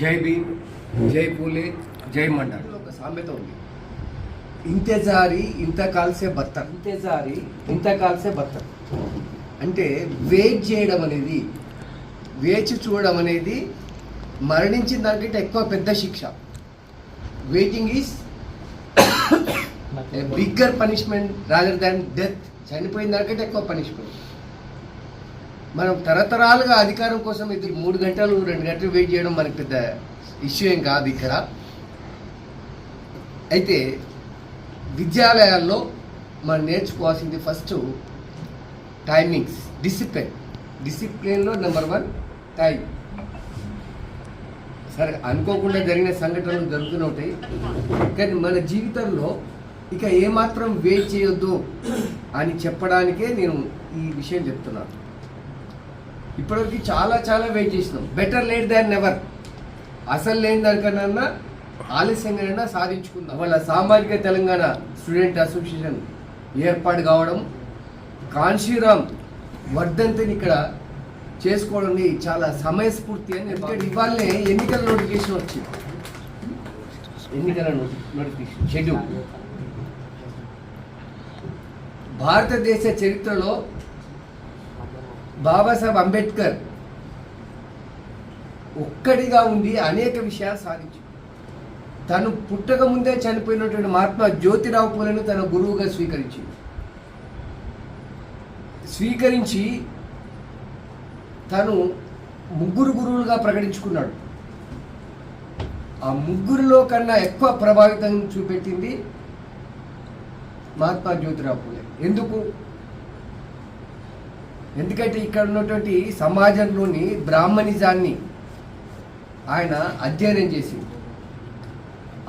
జై భీమ్ జై పూలే జై మండల్. ఒక సామెత ఉంది. ఇంతెజారి ఇంత కాల్సే బత్తర్. ఇంతెజారి ఇంత కాల్సే బత్తర్. అంటే వెయిట్ చేయడం అనేది వేచి చూడడం అనేది మరణించిన దానికంటే ఎక్కువ పెద్ద శిక్ష. Waiting is bigger punishment rather than death చనిపోయిన దానికంటే ఎక్కువ పనిష్మెంట్ మనం తరతరాలుగా అధికారం కోసం ఇద్దరు మూడు గంటలు రెండు గంటలు వెయిట్ చేయడం మనకి పెద్ద ఇష్యూ ఏం కాదు ఇక్కడ. అయితే విద్యాలయాల్లో మనం నేర్చుకోవాల్సింది ఫస్ట్ టైమింగ్స్ డిసిప్లిన్ డిసిప్లిన్లో నెంబర్ వన్ టైం సరే అనుకోకుండా జరిగిన సంఘటనలు జరుగుతూనే ఉంటాయి. కానీ మన జీవితంలో ఇక ఏమాత్రం వెయిట్ చేయొద్దు అని చెప్పడానికే నేను ఈ విషయం చెప్తున్నాను. ఇప్పటివరకు చాలా చాలా వెయిట్ చేసినాం. బెటర్ లేట్ దాన్ నెవర్ అసలు లేని దానికన్నా ఆలస్యంగా సాధించుకుందాం. వాళ్ళ సామాజిక తెలంగాణ స్టూడెంట్ అసోసియేషన్ ఏర్పాటు కావడం కాన్షీరామ్ వర్ధంతిని ఇక్కడ చేసుకోవడం చాలా సమయస్ఫూర్తి అని ఎందుకంటే ఇవాళనే ఎన్నికల నోటిఫికేషన్ వచ్చింది. ఎన్నికల నోటిఫికేషన్ షెడ్యూల్ భారతదేశ చరిత్రలో బాబాసాహెబ్ అంబేద్కర్ ఒక్కడిగా ఉండి అనేక విషయాలు సాధించు తను పుట్టక ముందే చనిపోయినటువంటి మహాత్మా జ్యోతిరావు పూలను తన గురువుగా స్వీకరించింది. స్వీకరించి తను ముగ్గురు గురువులుగా ప్రకటించుకున్నాడు. ఆ ముగ్గురులో కన్నా ఎక్కువ ప్రభావితం చూపెట్టింది మహాత్మా జ్యోతిరావు పూలే. ఎందుకు? ఎందుకంటే ఇక్కడ ఉన్నటువంటి సమాజంలోని బ్రాహ్మణిజాన్ని ఆయన అధ్యయనం చేసింది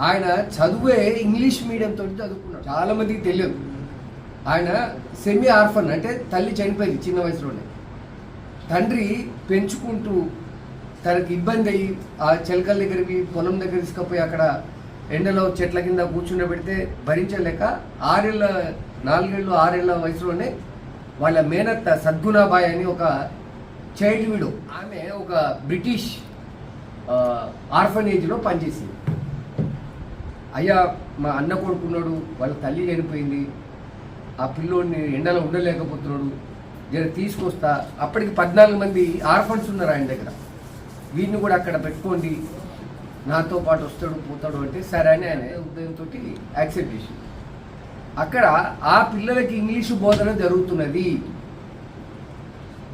ఆయన చదువే ఇంగ్లీష్ మీడియంతో చదువుకున్నాడు. చాలామందికి తెలియదు. ఆయన సెమీ ఆర్ఫన్ అంటే తల్లి చనిపోయింది చిన్న వయసులోనే. తండ్రి పెంచుకుంటూ తనకి ఇబ్బంది అయ్యి ఆ చిలకల దగ్గరికి పొలం దగ్గర తీసుకుపోయి అక్కడ ఎండలో చెట్ల కింద కూర్చుండబెడితే భరించలేక ఆరేళ్ళ నాలుగేళ్ళు ఆరేళ్ళ వయసులోనే వాళ్ళ మేనత్త సద్గుణాబాయ్ అని ఒక చైల్డ్ విడో. ఆమె ఒక బ్రిటిష్ ఆర్ఫనేజ్లో పనిచేసింది. అయ్యా మా అన్న కొడుకున్నాడు వాళ్ళ తల్లి చనిపోయింది. ఆ పిల్లోడిని ఎండలో ఉండలేకపోతున్నాడు. నేను తీసుకొస్తా. అప్పటికి పద్నాలుగు మంది ఆర్ఫన్స్ ఉన్నారు ఆయన దగ్గర. వీడిని కూడా అక్కడ పెట్టుకోండి. నాతో పాటు వస్తాడు పోతాడు అంటే సరే అని ఆయన ఉదయంతో యాక్సెప్ట్ చేసింది. అక్కడ ఆ పిల్లలకి ఇంగ్లీషు బోధన జరుగుతున్నది.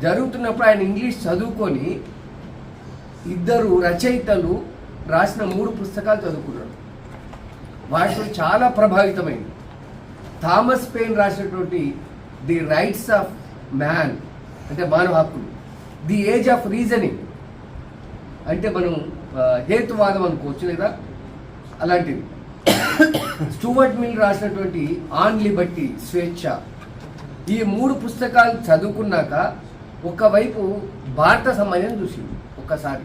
జరుగుతున్నప్పుడు ఆయన ఇంగ్లీష్ చదువుకొని ఇద్దరు రచయితలు రాసిన మూడు పుస్తకాలు చదువుకున్నాడు. వాటిలో చాలా ప్రభావితమైంది. థామస్ పెయిన్ రాసినటువంటి ది రైట్స్ ఆఫ్ మ్యాన్ అంటే మానవ హక్కులు. ది ఏజ్ ఆఫ్ రీజనింగ్ అంటే మనం హేతువాదం అనుకోవచ్చు లేదా? అలాంటిది. స్టూవర్ట్ మిల్ రాసినటువంటి ఆన్ లిబర్టీ స్వేచ్ఛ. ఈ మూడు పుస్తకాలు చదువుకున్నాక ఒకవైపు భారత సమాజం చూసింది ఒక్కసారి.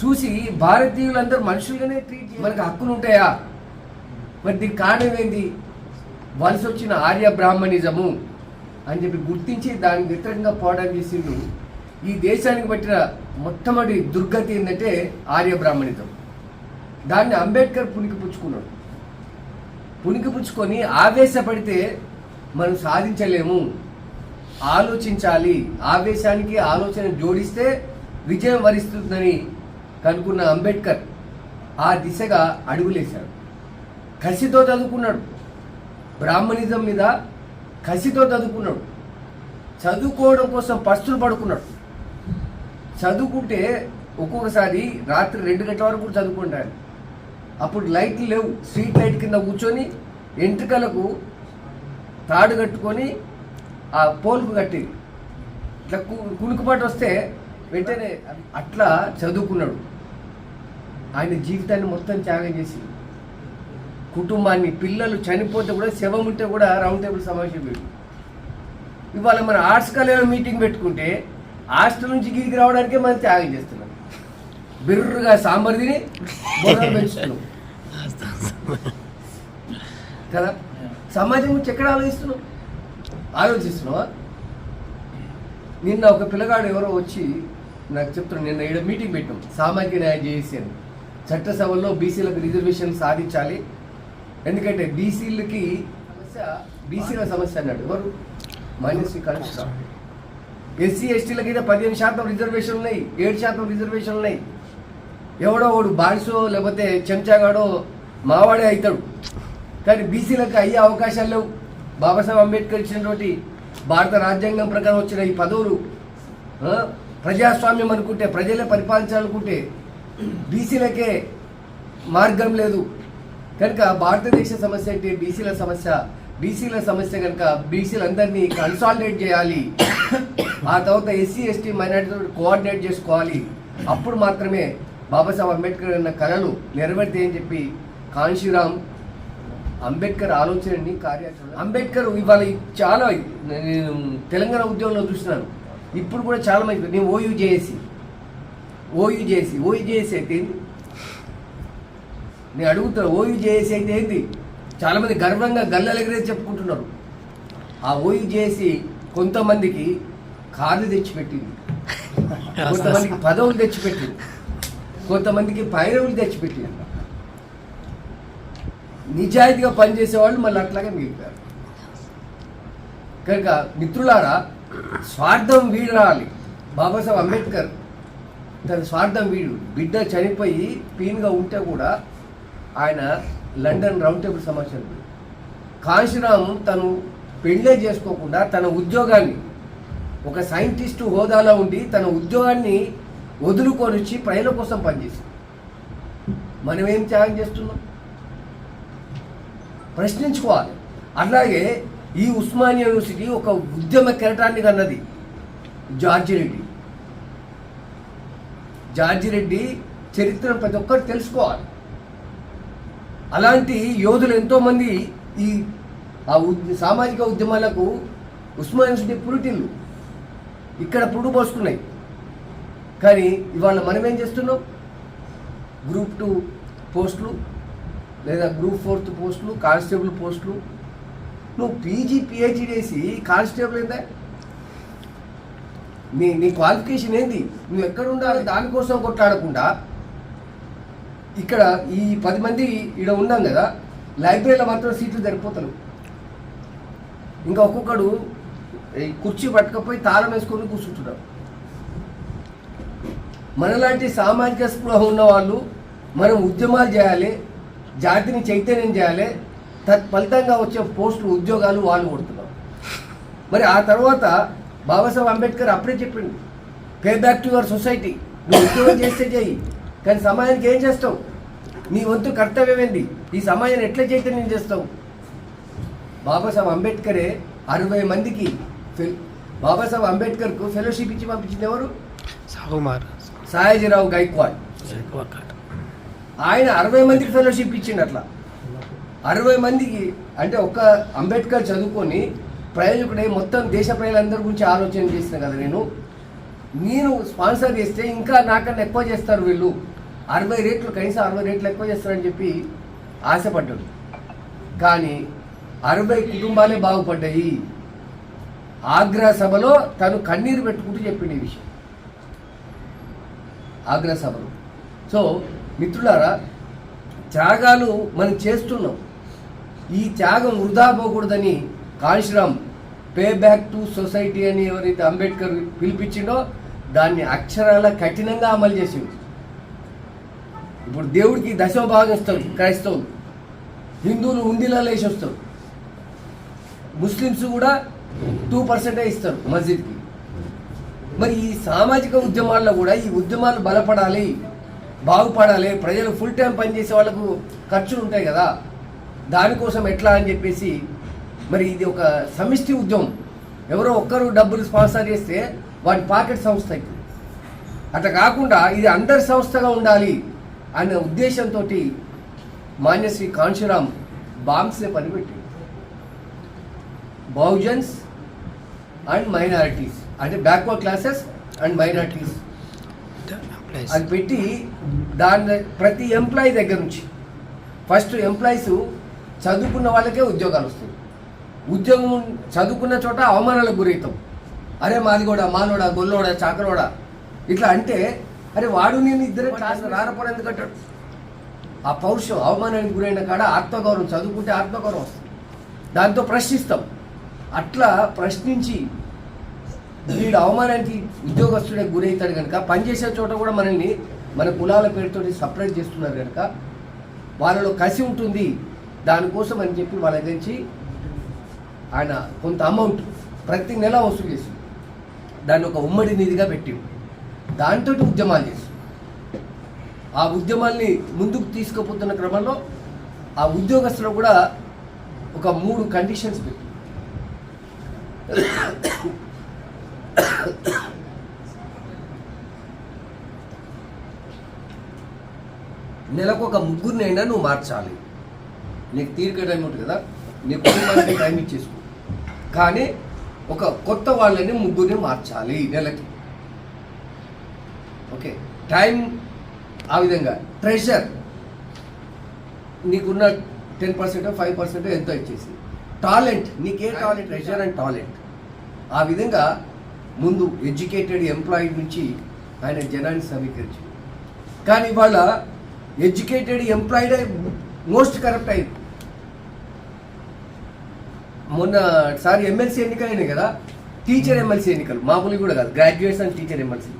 చూసి భారతీయులందరూ మనుషులుగానే ట్రీట్ మనకి హక్కులు ఉంటాయా? మరి దీనికి కారణం ఏంది? వలస వచ్చిన ఆర్య బ్రాహ్మణిజము అని చెప్పి గుర్తించి దానికి వ్యతిరేకంగా పోవడం చేసిండు. ఈ దేశానికి పట్టిన మొట్టమొదటి దుర్గతి ఏంటంటే ఆర్య బ్రాహ్మణిజం. దాన్ని అంబేద్కర్ పుణికిపుచ్చుకున్నాడు పుచ్చుకున్నాడు. పుచ్చుకొని ఆవేశపడితే మనం సాధించలేము. ఆలోచించాలి. ఆవేశానికి ఆలోచన జోడిస్తే విజయం వరిస్తుందని కనుక్కున్న అంబేద్కర్ ఆ దిశగా అడుగులేశాడు. కసితో చదువుకున్నాడు. బ్రాహ్మణిజం మీద కసితో చదువుకున్నాడు. చదువుకోవడం కోసం పస్తులు పడుకున్నాడు. చదువుకుంటే ఒక్కొక్కసారి రాత్రి రెండు గంటల వరకు కూడా చదువుకుంటాడు అప్పుడు లైట్లు లేవు. స్ట్రీట్ లైట్ కింద కూర్చొని ఎంట్రికలకు తాడు కట్టుకొని ఆ పోల్కు కట్టి ఇట్లా కు- కునుకుపాటు వస్తే వెంటనే అట్లా చదువుకున్నాడు. ఆయన జీవితాన్ని మొత్తం త్యాగం చేసి కుటుంబాన్ని పిల్లలు చనిపోతే కూడా శవం ఉంటే కూడా రౌండ్ టేబుల్ సమావేశం పెట్టి ఇవాళ మన ఆర్ట్స్ కాలేజీలో మీటింగ్ పెట్టుకుంటే హాస్టల్ నుంచి గీకి రావడానికే మనం త్యాగం చేస్తున్నాం. బిర్రుగా సాంబార్ తిని పెంచుతున్నాం. కదా? సమాజం గురించి ఎక్కడ ఆలోచిస్తున్నావు? ఆలోచిస్తున్నావా? నిన్న ఒక పిల్లగాడు ఎవరో వచ్చి నాకు చెప్తున్నాను నిన్న ఈడ మీటింగ్ పెట్టాం సామాజిక న్యాయం చేసి అని. చట్టసభల్లో బీసీలకు రిజర్వేషన్ సాధించాలి. ఎందుకంటే బీసీలకి సమస్య బీసీల సమస్య అన్నాడు. ఎవరు? మైనస్ కలుస్తాం ఎస్సీ ఎస్టీలకి అయితే పదిహేను శాతం రిజర్వేషన్ ఉన్నాయి ఏడు శాతం రిజర్వేషన్ ఉన్నాయి. ఎవడో వాడు బానిసో లేకపోతే చెంచాగాడో మావాడే అవుతాడు. కానీ బీసీలకు అయ్యే అవకాశాలు లేవు. బాబాసాహెబ్ అంబేద్కర్ ఇచ్చినటువంటి భారత రాజ్యాంగం ప్రకారం వచ్చిన ఈ పదవులు ప్రజాస్వామ్యం అనుకుంటే ప్రజలే పరిపాలించాలనుకుంటే బీసీలకే మార్గం లేదు. కనుక భారతదేశ సమస్య అంటే బీసీల సమస్య. బీసీల సమస్య కనుక బీసీలందరినీ కన్సాలిడేట్ చేయాలి. ఆ తర్వాత ఎస్సీ ఎస్టీ మైనార్టీతో కోఆర్డినేట్ చేసుకోవాలి. అప్పుడు మాత్రమే బాబాసాహెబ్ అంబేద్కర్ అన్న కళలు నెరవేరుతాయని చెప్పి కాంశీరామ్ అంబేద్కర్ ఆలోచనని కార్యాచరణ అంబేద్కర్ ఇవాళ చాలా నేను తెలంగాణ ఉద్యోగంలో చూస్తున్నాను ఇప్పుడు కూడా చాలా మంది నేను ఓయూ చేసి ఓయూ చేసి ఓయూ చేసి అయితే ఏంది? నేను అడుగుతున్నా ఓయూ చేసి అయితే ఏంది? చాలా మంది గర్వంగా గల్లెలెగరే చెప్పుకుంటున్నారు. ఆ ఓయూ చేసి కొంతమందికి కార్లు తెచ్చిపెట్టింది. కొంతమందికి పదవులు తెచ్చిపెట్టింది. కొంతమందికి పైరవులు తెచ్చిపెట్టినారు నిజాయితీగా పనిచేసే వాళ్ళు మళ్ళీ అట్లాగే మిగిలిపారు కనుక మిత్రులారా స్వార్థం వీడాలి బాబాసాహెబ్ అంబేద్కర్ తన స్వార్థం వీడు. బిడ్డ చనిపోయి పీన్గా ఉంటే కూడా ఆయన లండన్ రౌండ్ టేబుల్ సమాచారం కాశీరామ్ తను పెళ్ళే చేసుకోకుండా తన ఉద్యోగాన్ని ఒక సైంటిస్టు హోదాలో ఉండి తన ఉద్యోగాన్ని వదులుకొని వచ్చి ప్రజల కోసం పనిచేసింది మనం ఏం త్యాగం చేస్తున్నాం? ప్రశ్నించుకోవాలి. అట్లాగే ఈ ఉస్మానియా యూనివర్సిటీ ఒక ఉద్యమ కెరటాన్ని కన్నది జార్జి రెడ్డి. జార్జి రెడ్డి చరిత్రను ప్రతి ఒక్కరు తెలుసుకోవాలి. అలాంటి యోధులు ఎంతోమంది ఈ ఆ ఉద్- సామాజిక ఉద్యమాలకు ఉస్మానియా యూనివర్సిటీ పురుటిల్లు. ఇక్కడ పురుడు పోసుకున్నాయి కానీ ఇవాళ మనం ఏం చేస్తున్నాం? గ్రూప్ టూ పోస్టులు లేదా గ్రూప్ ఫోర్త్ పోస్టులు కానిస్టేబుల్ పోస్టులు నువ్వు పీజీ పిహెచ్డి చేసి కానిస్టేబుల్ ఏందా? నీ నీ క్వాలిఫికేషన్ ఏంది? నువ్వు ఎక్కడ ఉండాలి? దానికోసం కొట్లాడకుండా ఇక్కడ ఈ పది మంది ఇక్కడ ఉన్నాం కదా లైబ్రరీలో మాత్రం సీట్లు సరిపోతారు ఇంకా ఒక్కొక్కడు ఈ కుర్చీ పట్టుకపోయి తాళం వేసుకొని కూర్చుంటున్నాడు. మనలాంటి సామాజిక స్పృహ ఉన్నవాళ్ళు మనం ఉద్యమాలు చేయాలి జాతిని చైతన్యం చేయాలి తత్ఫలితంగా వచ్చే పోస్టులు ఉద్యోగాలు వాళ్ళు కొడుతున్నారు. మరి ఆ తర్వాత బాబాసాహెబ్ అంబేద్కర్ అప్పుడే చెప్పింది pay back to your society నువ్వు ఉద్యోగం చేస్తే చేయి కానీ సమాజానికి ఏం చేస్తావు? నీ వంతు కర్తవ్యం ఏంది? ఈ సమాజాన్ని ఎట్లా చైతన్యం చేస్తావు? బాబాసాహెబ్ అంబేద్కరే అరవై మందికి ఫెల్ బాబాసాహెబ్ అంబేద్కర్కు ఫెలోషిప్ ఇచ్చి పంపించింది ఎవరు? సాగుమార్ సాయాజీరావు గైక్వాడ్. ఆయన అరవై మందికి ఫెలోషిప్ ఇచ్చిండు అట్లా. అరవై మందికి అంటే ఒక్క అంబేద్కర్ చదువుకొని ప్రయోజకుడై మొత్తం దేశ ప్రజలందరి గురించి ఆలోచన చేసిన కదా నేను. నేను స్పాన్సర్ చేస్తే ఇంకా నాకన్నా ఎక్కువ చేస్తారు వీళ్ళు. అరవై రేట్లు కనీసం అరవై రేట్లు ఎక్కువ చేస్తారని చెప్పి ఆశపడ్డాడు. కానీ అరవై కుటుంబాలే బాగుపడ్డాయి. ఆగ్రా సభలో తను కన్నీరు పెట్టుకుంటూ చెప్పిండు ఈ విషయం. ఆగ్రా సభలు సో మిత్రులారా త్యాగాలు మనం చేస్తున్నాం. ఈ త్యాగం వృధా పోకూడదని Kanshiram pay back to society అని ఎవరైతే అంబేద్కర్ పిలిపించిండో దాన్ని అక్షరాల కఠినంగా అమలు చేసింది ఇప్పుడు దేవుడికి దశమ భాగం ఇస్తారు క్రైస్తవులు. హిందువులు ఉండిలలో వేసి వస్తారు ముస్లిమ్స్ కూడా టూ పర్సెంటే ఇస్తారు మస్జిద్కి. మరి ఈ సామాజిక ఉద్యమాల్లో కూడా ఈ ఉద్యమాలు బలపడాలి బాగుపడాలి ప్రజలు ఫుల్ టైం పనిచేసే వాళ్ళకు ఖర్చులు ఉంటాయి కదా. దానికోసం ఎట్లా అని చెప్పేసి మరి ఇది ఒక సమిష్టి ఉద్యమం. ఎవరో ఒక్కరు డబ్బులు స్పాన్సర్ చేస్తే వాటి పాకెట్ సంస్థ అవుతుంది అట్లా కాకుండా ఇది అందరి సంస్థగా ఉండాలి అనే ఉద్దేశంతో మాన్యశ్రీ కాంశీరామ్ బాంబ్స్ని పనిపెట్టి బహుజన్స్ అండ్ మైనారిటీస్. అంటే బ్యాక్వర్డ్ క్లాసెస్ అండ్ మైనారిటీస్. అది పెట్టి దాని ప్రతి ఎంప్లాయీ దగ్గర నుంచి ఫస్ట్ ఎంప్లాయీస్ చదువుకున్న వాళ్ళకే ఉద్యోగాలు వస్తాయి. ఉద్యోగం చదువుకున్న చోట అవమానాలకు గురవుతాం. అరే మాది కూడా మానోడా గొల్లోడా చాకలోడా ఇట్లా అంటే అరే వాడు నేను ఇద్దరే క్లాస్ రానప్పుడు ఎందుకు? అంటాడు ఆ పౌరుషం అవమానానికి గురైన కాడ ఆత్మగౌరవం చదువుకుంటే ఆత్మగౌరవం వస్తుంది. దాంతో ప్రశ్నిస్తాం. అట్లా ప్రశ్నించి వీడు అవమానానికి ఉద్యోగస్తుడే గురవుతాడు కనుక పనిచేసే చోట కూడా మనల్ని మన కులాల పేరుతో సపరేట్ చేస్తున్నారు కనుక వాళ్ళలో కసి ఉంటుంది. దానికోసం అని చెప్పి వాళ్ళ గురించి ఆయన కొంత అమౌంట్ ప్రతి నెల వసూలు చేసి దాన్ని ఒక ఉమ్మడి నిధిగా పెట్టి దాంతో ఉద్యమాలు చేసి ఆ ఉద్యమాల్ని ముందుకు తీసుకుపోతున్న క్రమంలో ఆ ఉద్యోగస్తులు కూడా ఒక మూడు కండిషన్స్ పెట్టి నెలకు ఒక ముగ్గురినైనా నువ్వు మార్చాలి. నీకు తీరిక టైం ఉంటుంది కదా? నీ కుటుంబానికి టైం ఇచ్చేసుకో. కానీ ఒక కొత్త వాళ్ళని ముగ్గురిని మార్చాలి నెలకి. ఓకే? టైం ఆ విధంగా. ట్రెషర్ నీకున్న టెన్ పర్సెంట్ ఫైవ్ పర్సెంట్ ఎంతో ఇచ్చేసి. టాలెంట్ నీకే టాలెంట్ ట్రెషర్ అండ్ టాలెంట్. ఆ విధంగా ముందు ఎడ్యుకేటెడ్ ఎంప్లాయీ నుంచి ఆయన జనాన్ని సమీకరించి కానీ వాళ్ళ ఎడ్యుకేటెడ్ ఎంప్లాయిడే మోస్ట్ కరప్ట్ అయింది మొన్న సారి ఎమ్మెల్సీ ఎన్నికలు అయినాయి కదా టీచర్ ఎమ్మెల్సీ ఎన్నికలు. మామూలు కూడా కాదు graduates and teacher MLC.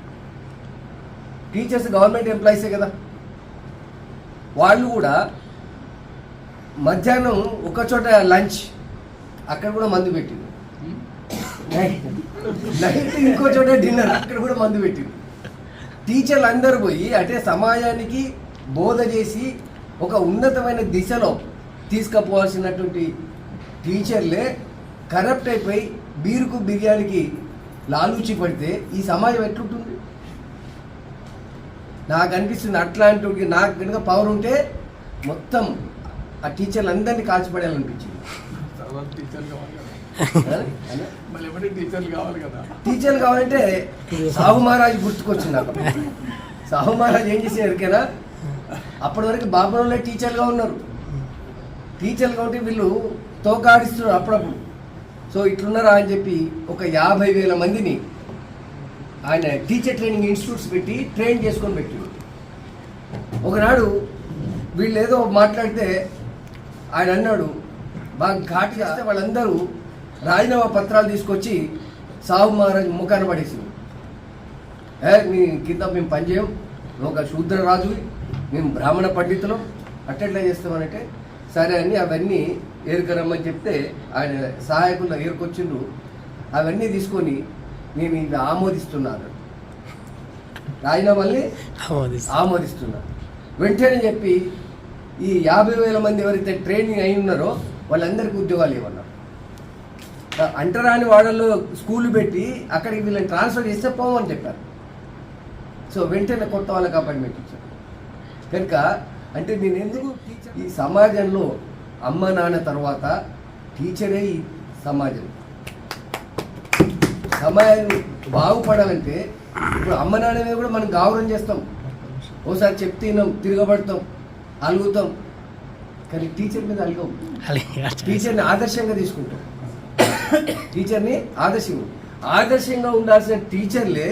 Teachers government ఎంప్లాయీసే కదా. వాళ్ళు కూడా మధ్యాహ్నం ఒక చోట లంచ్ అక్కడ కూడా మందు పెట్టింది. నైట్ ఇంకో చోట డిన్నర్ అక్కడ కూడా మందు పెట్టింది. టీచర్లు అందరూ పోయి అంటే సమాజానికి బోధ చేసి ఒక ఉన్నతమైన దిశలో తీసుకుపోవాల్సినటువంటి టీచర్లే కరప్ట్ అయిపోయి బీరుకు బిర్యానీకి లాలూచి పడితే ఈ సమాజం ఎట్లుంటుంది? నాకు అనిపిస్తుంది అట్లాంటి నాకు కనుక పవర్ ఉంటే మొత్తం ఆ టీచర్లు అందరినీ కాల్చిపడేయాలనిపించింది. తర్వాత టీచర్లు కావాలి కదా? మళ్ళీ టీచర్లు కావాలి కదా? టీచర్లు కావాలంటే సాహు మహారాజ్ గుర్తుకొచ్చింది నాకు. సాహు మహారాజ్ ఏం చేసిన ఎరికేనా? అప్పటి వరకు బాబులోనే టీచర్లుగా ఉన్నారు. టీచర్లుగా ఉంటే వీళ్ళు తోకాడిస్తున్నారు అప్పుడప్పుడు. సో ఇట్లున్నారా అని చెప్పి ఒక యాభై వేల మందిని ఆయన టీచర్ ట్రైనింగ్ ఇన్స్టిట్యూట్స్ పెట్టి ట్రైన్ చేసుకొని పెట్టి ఒకనాడు వీళ్ళు ఏదో మాట్లాడితే ఆయన అన్నాడు బాగా ఘాటు చేస్తే వాళ్ళందరూ రాజీనామా పత్రాలు తీసుకొచ్చి సాహు మహారాజ్ ముఖాన పడేసింది. ఏ నీ కింద మేము పనిచేయం ఒక శూద్ర రాజువి మేము బ్రాహ్మణ పండితులం అట్టెట్లా చేస్తామనంటే సరే అని అవన్నీ ఏరుకరమ్మని చెప్తే ఆయన సహాయకులు ఏరుకొచ్చిండ్రు. అవన్నీ తీసుకొని నేను ఇది ఆమోదిస్తున్నాను. రాజీనామాల్ని ఆమోదిస్తున్నా. వెంటనే చెప్పి ఈ యాభై వేల మంది ఎవరైతే ట్రైనింగ్ అయి ఉన్నారో వాళ్ళందరికీ ఉద్యోగాలు ఇవ్వన్నారు అంటరాని వాడల్లో స్కూల్ పెట్టి అక్కడికి వీళ్ళని ట్రాన్స్ఫర్ చేస్తే పోమని చెప్పారు. సో వెంటనే కొత్త వాళ్ళకి అపాయింట్మెంట్ ఇచ్చారు. కనుక అంటే నేను ఎందుకు టీచర్ ఈ సమాజంలో అమ్మ నాన్న తర్వాత టీచరే ఈ సమాజం. సమాజం బాగుపడాలంటే ఇప్పుడు అమ్మ నాన్న మీద కూడా మనం గౌరవం చేస్తాం. ఓసారి చెప్తే తిరగబడతాం అలుగుతాం. కానీ టీచర్ మీద అలగవు టీచర్ని ఆదర్శంగా తీసుకుంటాం. టీచర్ని ఆదర్శంగా ఆదర్శంగా ఉండాల్సిన టీచర్లే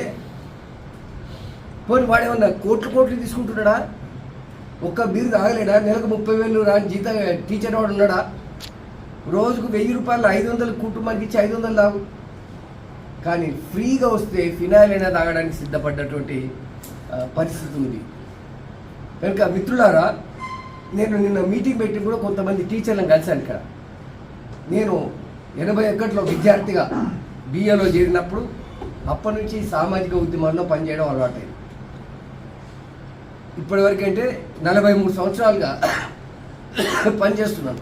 పోనీ వాడేమన్నా కోట్లు కోట్లు తీసుకుంటున్నాడా? ఒక్క బీరు తాగలేడా? నెలకు ముప్పై వేలు రాని జీత టీచర్ వాడు ఉన్నాడా? రోజుకు వెయ్యి రూపాయలు ఐదు వందలు కుటుంబానికి ఇచ్చి ఐదు వందలు తాగు. కానీ ఫ్రీగా వస్తే ఫినాయిల్ అయినా తాగడానికి సిద్ధపడ్డటువంటి పరిస్థితి ఉంది. కనుక మిత్రులారా నేను నిన్న మీటింగ్ పెట్టి కూడా కొంతమంది టీచర్లను కలిశాను ఇక్కడ. నేను ఎనభై ఒకటిలో విద్యార్థిగా బిఏలో చేరినప్పుడు అప్పటి నుంచి సామాజిక ఉద్యమాల్లో పనిచేయడం అలవాటైంది. ఇప్పటివరకు అంటే నలభై మూడు సంవత్సరాలుగా పనిచేస్తున్నాను.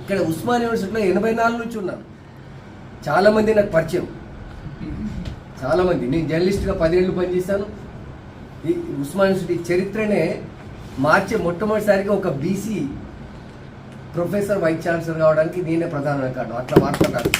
ఇక్కడ ఉస్మాన్ యూనివర్సిటీలో ఎనభై నాలుగు నుంచి ఉన్నాను. చాలామంది నాకు పరిచయం. చాలామంది నేను జర్నలిస్ట్గా పదేళ్ళు పనిచేశాను. ఈ ఉస్మాన్ యూనివర్సిటీ చరిత్రనే మార్చి మొట్టమొదటిసారిగా ఒక బీసీ ప్రొఫెసర్ వైస్ ఛాన్సలర్ కావడానికి నేనే ప్రధాన కారణం అట్లా వార్త కాదు